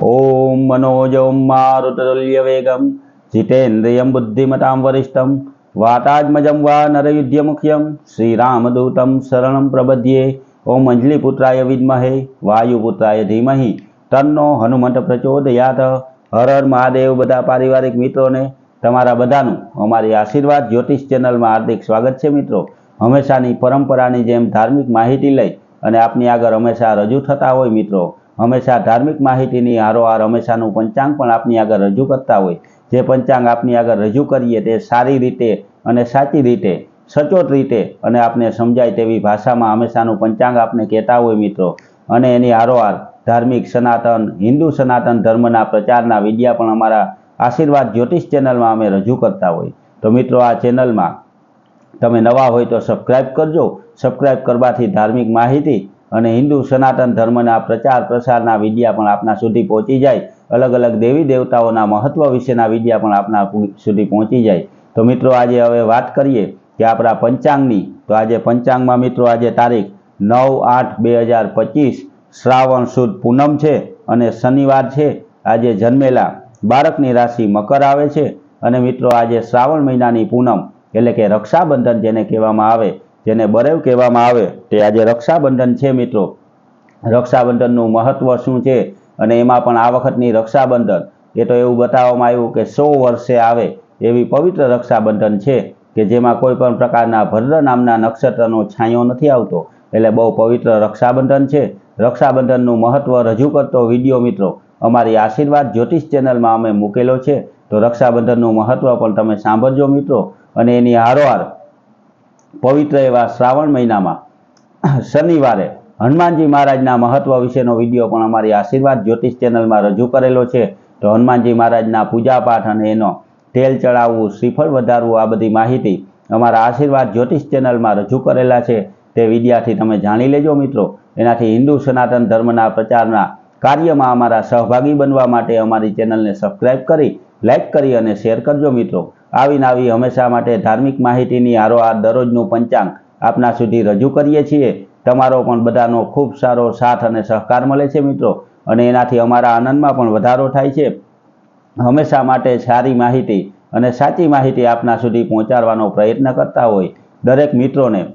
ઓમ મનોજમ મારુતતુલ્ય વેગમ જીતેન્દ્રિયમ બુદ્ધિમતામ વરિષ્ઠમ વાતાત્મજમ વા નરયુધ્યમુખ્યમ શ્રીરામદૂતમ શરણમ પ્રબધ્યે ઓમ અંજલિપુત્રાય વિદ્મહે વાયુપુત્રાય ધીમહિ તન્નો હનુમંત પ્રચોદયાત હર હર મહાદેવ બધા પારિવારિક મિત્રોને તમારા બધાનું અમારી આશીર્વાદ જ્યોતિષ ચેનલમાં હાર્દિક સ્વાગત છે મિત્રો. હંમેશાની પરંપરાની જેમ ધાર્મિક માહિતી લઈ અને આપની આગળ હંમેશા રજૂ થતા હોય મિત્રો. હંમેશા ધાર્મિક માહિતીની હારોહાર હંમેશાનું પંચાંગ પણ આપની આગળ રજૂ કરતા હોય. જે પંચાંગ આપની આગળ રજૂ કરીએ તે સારી રીતે અને સાચી રીતે, સચોટ રીતે અને આપને સમજાય તેવી ભાષામાં હંમેશાનું પંચાંગ આપને કહેતા હોય મિત્રો. અને એની હારોહાર ધાર્મિક, સનાતન, હિન્દુ સનાતન ધર્મના પ્રચારના વિડિયા પણ અમારા આશીર્વાદ જ્યોતિષ ચેનલમાં અમે રજૂ કરતા હોય. તો મિત્રો, આ ચેનલમાં તમે નવા હોય તો સબસ્ક્રાઈબ કરજો. સબસ્ક્રાઈબ કરવાથી ધાર્મિક માહિતી અને હિન્દુ સનાતન ધર્મના પ્રચાર પ્રસારના વિડીયા પણ આપના સુધી પહોંચી જાય. અલગ અલગ દેવી દેવતાઓના મહત્વ વિશેના વિડીયા પણ આપના સુધી પહોંચી જાય. તો મિત્રો આજે હવે વાત કરીએ કે આપણા પંચાંગની. તો આજે પંચાંગમાં મિત્રો આજે તારીખ નવ આઠ બે હજાર પચીસ શ્રાવણ સુદ પૂનમ છે અને શનિવાર છે. આજે જન્મેલા બાળકની રાશિ મકર આવે છે. અને મિત્રો આજે શ્રાવણ મહિનાની પૂનમ એટલે કે રક્ષાબંધન જેને કહેવામાં આવે જેને બરેવ કહેવામાં આવે તે આજે રક્ષાબંધન છે મિત્રો. રક્ષાબંધનનું મહત્ત્વ શું છે અને એમાં પણ આ વખતની રક્ષાબંધન, એ તો એવું બતાવવામાં આવ્યું કે સો વર્ષે આવે એવી પવિત્ર રક્ષાબંધન છે કે જેમાં કોઈ પણ પ્રકારના ભદ્ર નામના નક્ષત્રનો છાંયો નથી આવતો. એટલે બહુ પવિત્ર રક્ષાબંધન છે. રક્ષાબંધનનું મહત્ત્વ રજૂ કરતો વીડિયો મિત્રો, અમારી આશીર્વાદ જ્યોતિષ ચેનલમાં અમે મૂકેલો છે. તો રક્ષાબંધનનું મહત્ત્વ પણ તમે સાંભળજો મિત્રો. અને એની હારોહાર પવિત્ર એવા શ્રાવણ મહિનામાં, શનિવારે હનુમાનજી મહારાજના મહત્વ વિશેનો વીડિયો પણ અમારી આશીર્વાદ જ્યોતિષ ચેનલમાં રજૂ કરેલો છે. તો હનુમાનજી મહારાજના પૂજાપાઠ અને એનો તેલ ચડાવવું, શ્રીફળ વધારવું, આ બધી માહિતી અમારા આશીર્વાદ જ્યોતિષ ચેનલમાં રજૂ કરેલા છે. તે વિડીયાથી તમે જાણી લેજો મિત્રો. એનાથી હિન્દુ સનાતન ધર્મના પ્રચારના કાર્યમાં અમારા સહભાગી બનવા માટે અમારી ચેનલને સબસ્ક્રાઈબ કરી લાઈક કરી અને શેર કરજો મિત્રો. આવીને આવી હંમેશા માટે ધાર્મિક માહિતીની હારોહાર દરરોજનું પંચાંગ આપના સુધી રજૂ કરીએ છીએ. તમારો પણ બધાનો ખૂબ સારો સાથ અને સહકાર મળે છે મિત્રો. અને એનાથી અમારા આનંદમાં પણ વધારો થાય છે. હંમેશા માટે સારી માહિતી અને સાચી માહિતી આપના સુધી પહોંચાડવાનો પ્રયત્ન કરતા હોય. દરેક મિત્રોને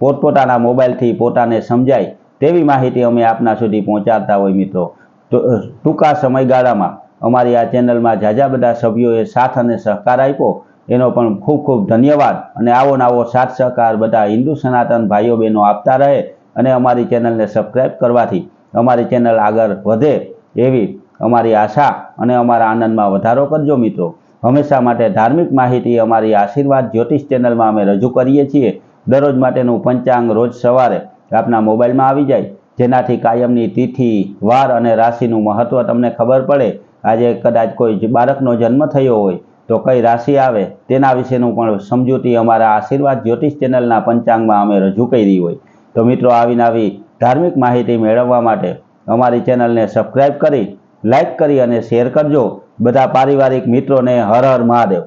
પોતપોતાના મોબાઈલથી પોતાને સમજાય તેવી માહિતી અમે આપના સુધી પહોંચાડતા હોય મિત્રો. ટૂંકા સમયગાળામાં અમારી આ ચેનલમાં ઝાઝા બધા સભ્યોએ સાથ અને સહકાર આપ્યો. એનો પણ ખૂબ ખૂબ ધન્યવાદ. અને આવો ને આવો સાથ સહકાર બધા હિન્દુ સનાતન ભાઈઓ બહેનો આપતા રહે અને અમારી ચેનલને સબસ્ક્રાઈબ કરવાથી અમારી ચેનલ આગળ વધે એવી અમારી આશા અને અમારા આનંદમાં વધારો કરજો મિત્રો. હંમેશા માટે ધાર્મિક માહિતી અમારી આશીર્વાદ જ્યોતિષ ચેનલમાં અમે રજૂ કરીએ છીએ. દરરોજ માટેનું પંચાંગ રોજ સવારે આપના મોબાઈલમાં આવી જાય. જેનાથી કાયમની તિથિ, વાર અને રાશિનું મહત્ત્વ તમને ખબર પડે. આજે કદાચ કોઈ બાળકનો જન્મ થયો હોય તો કઈ રાશિ આવે તેના વિશેનું પણ સમજૂતી અમારા આશીર્વાદ જ્યોતિષ ચેનલના પંચાંગમાં અમે રજૂ કરી હોય. તો મિત્રો આવીને આવી ધાર્મિક માહિતી મેળવવા માટે અમારી ચેનલને સબસ્ક્રાઈબ કરી લાઈક કરી અને શેર કરજો. બધા પારિવારિક મિત્રોને હર હર મહાદેવ.